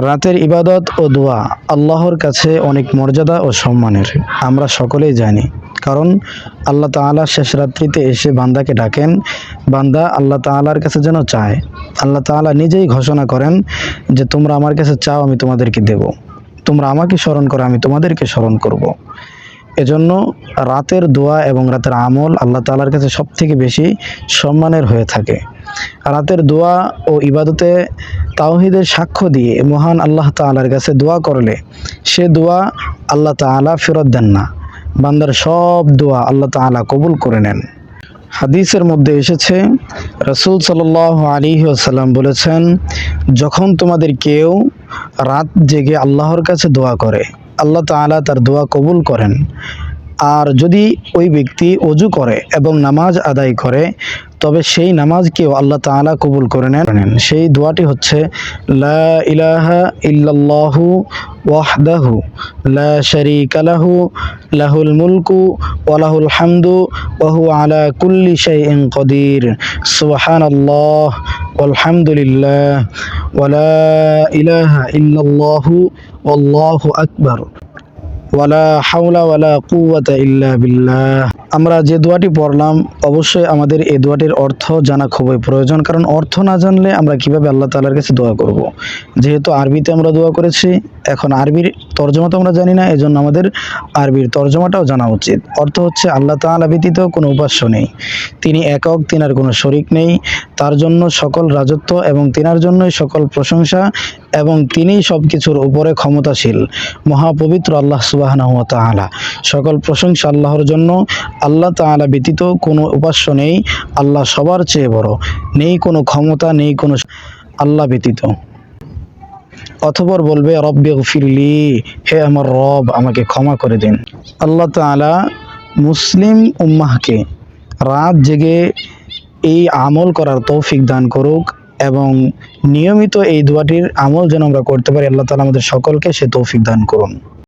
রাতের ইবাদত ও দোয়া আল্লাহর কাছে অনেক মর্যাদা ও সম্মানের। আমরা সকলেই জানি। কারণ আল্লাহ তাআলা শেষ রাত্রিতে এসে বান্দাকে ডাকেন। বান্দা আল্লাহ তাআলার কাছে যেন চায়। আল্লাহ তাআলা নিজেই ঘোষণা করেন যে, তোমরা আমার কাছে চাও, আমি তোমাদেরকে দেব। তোমরা আমাকে স্মরণ করো, আমি তোমাদেরকে স্মরণ করব। এজন্য রাতের দোয়া এবং রাতের আমল আল্লাহ তাআলার কাছে সব থেকে বেশি সম্মানের হয়ে থাকে। রাতের দোয়া ও ইবাদতে তাওহিদের সাক্ষ্য দিয়ে মহান আল্লাহ তাআলার কাছে দোয়া করলে সে দোয়া আল্লাহ তাআলা ফেরত দেন না। বান্দার সব দোয়া আল্লাহ তাআলা কবুল করে নেন। হাদিসের মধ্যে এসেছে, রসুল সাল আলী আসাল্লাম বলেছেন, যখন তোমাদের কেউ রাত জেগে আল্লাহর কাছে দোয়া করে আল্লাহ তাআলা তার দোয়া কবুল করেন। আর যদি ওই ব্যক্তি অজু করে এবং নামাজ আদায় করে, তবে সেই নামাজকেও আল্লাহ তাআলা কবুল করে নেন। সেই দোয়াটি হচ্ছে, লা ইলাহা ইল্লাল্লাহু ওয়াহদাহু লা শারীকা লাহু, লাহুল মুলকু ওয়া লাহুল হামদু ওয়া আলা কুল্লি শাইইন কদির সুবহানাল্লাহ। ওয়ালহামদুলিল্লাহ ওয়া লা ইলাহা ইল্লাল্লাহু, ওয়াল্লাহু আকবার, ওয়ালা হাওলা ওয়ালা কুওয়াতা ইল্লা বিল্লাহ আমরা যে দোয়াটি পড়লাম, অবশ্যই আমাদের এ দোয়াটির অর্থ জানা খুবই প্রয়োজন, কারণ অর্থ না জানলে আমরা কীভাবে আল্লাহ তালার কাছে দোয়া করব। যেহেতু আরবিতে আমরা দোয়া করেছি এখন আরবির তর্জমা তো আমরা জানি না, এজন্য আমাদের আরবির তর্জমাটাও জানা উচিত। অর্থ হচ্ছে আল্লাহ তাআলা ব্যতীত কোনো উপাস্য নেই। তিনি একক, তিনার কোনো শরিক নেই। তার জন্য সকল রাজত্ব এবং তিনার জন্যই সকল প্রশংসা এবং তিনিই সব কিছুর উপরে ক্ষমতাশীল, মহাপবিত্র আল্লাহ ওয়া তাআলা। সকল প্রশংসা আল্লাহর জন্য। আল্লাহ তাআলা ব্যতীত কোনো উপাস্য নেই। আল্লাহ সবার চেয়ে বড়। নেই কোনো ক্ষমতা, নেই কোনো আল্লাহ ব্যতীত। অথবর বলবে, রব্বে ফিরলি হে আমার রব, আমাকে ক্ষমা করে দিন। আল্লাহ তালা মুসলিম উম্মাহকে রাত জেগে এই আমল করার তৌফিক দান করুক এবং নিয়মিত এই দোয়াটির আমল যেন আমরা করতে পারি, আল্লাহ তালা আমাদের সকলকে সে তৌফিক দান করুন।